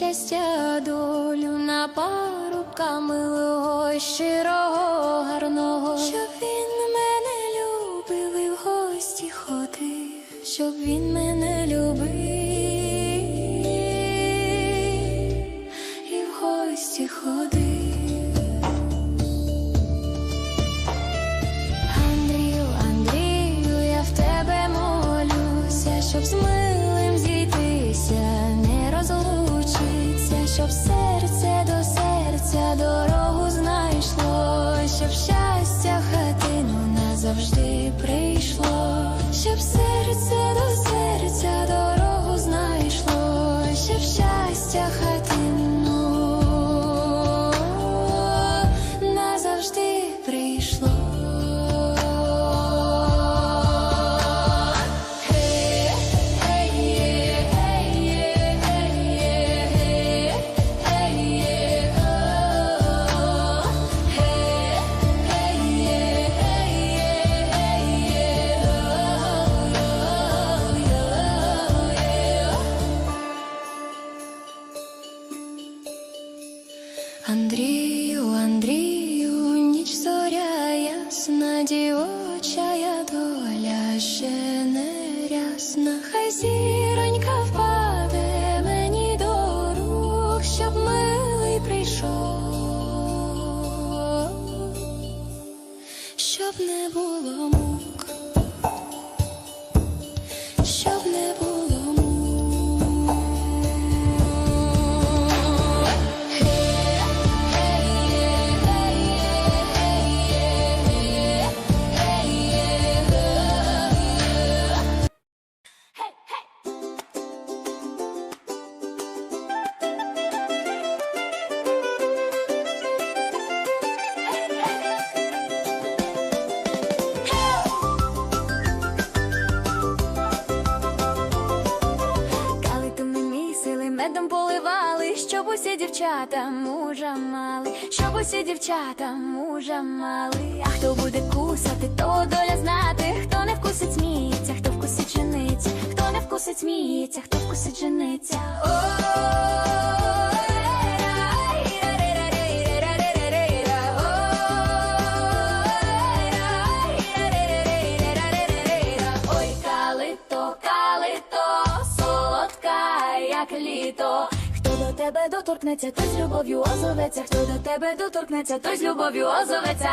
щастя, долю, на парубка милого, щирого, гарного, щоб він мене любив і в гості ходив, щоб він мене любив і в гості ходив. Андрію, Андрію, я в тебе молюся, щоб з милим зійтися, не розлучиться, щоб серце до серця дорогу прийшло, щоб Андрію, Андрію, ніч зоря ясна, дівочая доля ще не рясна. Хай зіронька впаде мені до рук, щоб милий прийшов, щоб не було поливали, щоб усі дівчата мужа мали, щоб усі дівчата мужа мали. А хто буде кусати, то доля знати, хто не вкусить сміється, хто вкусить жениться, хто не вкусить сміється, хто вкусить жениться. Ой, калито, калито, солодка, як літо. Хто до тебе доторкнеться, той з любов'ю озоветься, хто до тебе доторкнеться, той з любов'ю озоветься.